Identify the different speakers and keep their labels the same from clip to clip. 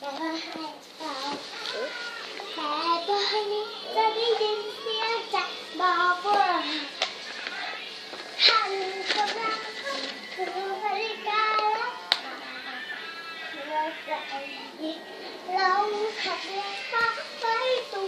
Speaker 1: แล้บ้เราแต่นนี้จะได้ยินเสียงจากบอกว่าหันกำลังเข้าสู่นาฬิกาแล้วราจะยิงเราขัดแย้งฟ้าไปตัว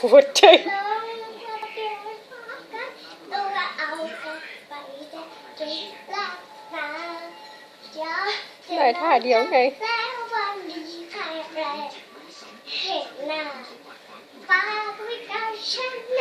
Speaker 1: หัวใจได้
Speaker 2: ท่าเดียวไง
Speaker 1: เห็นหน้าป้า
Speaker 3: ไม่กล้าฉัน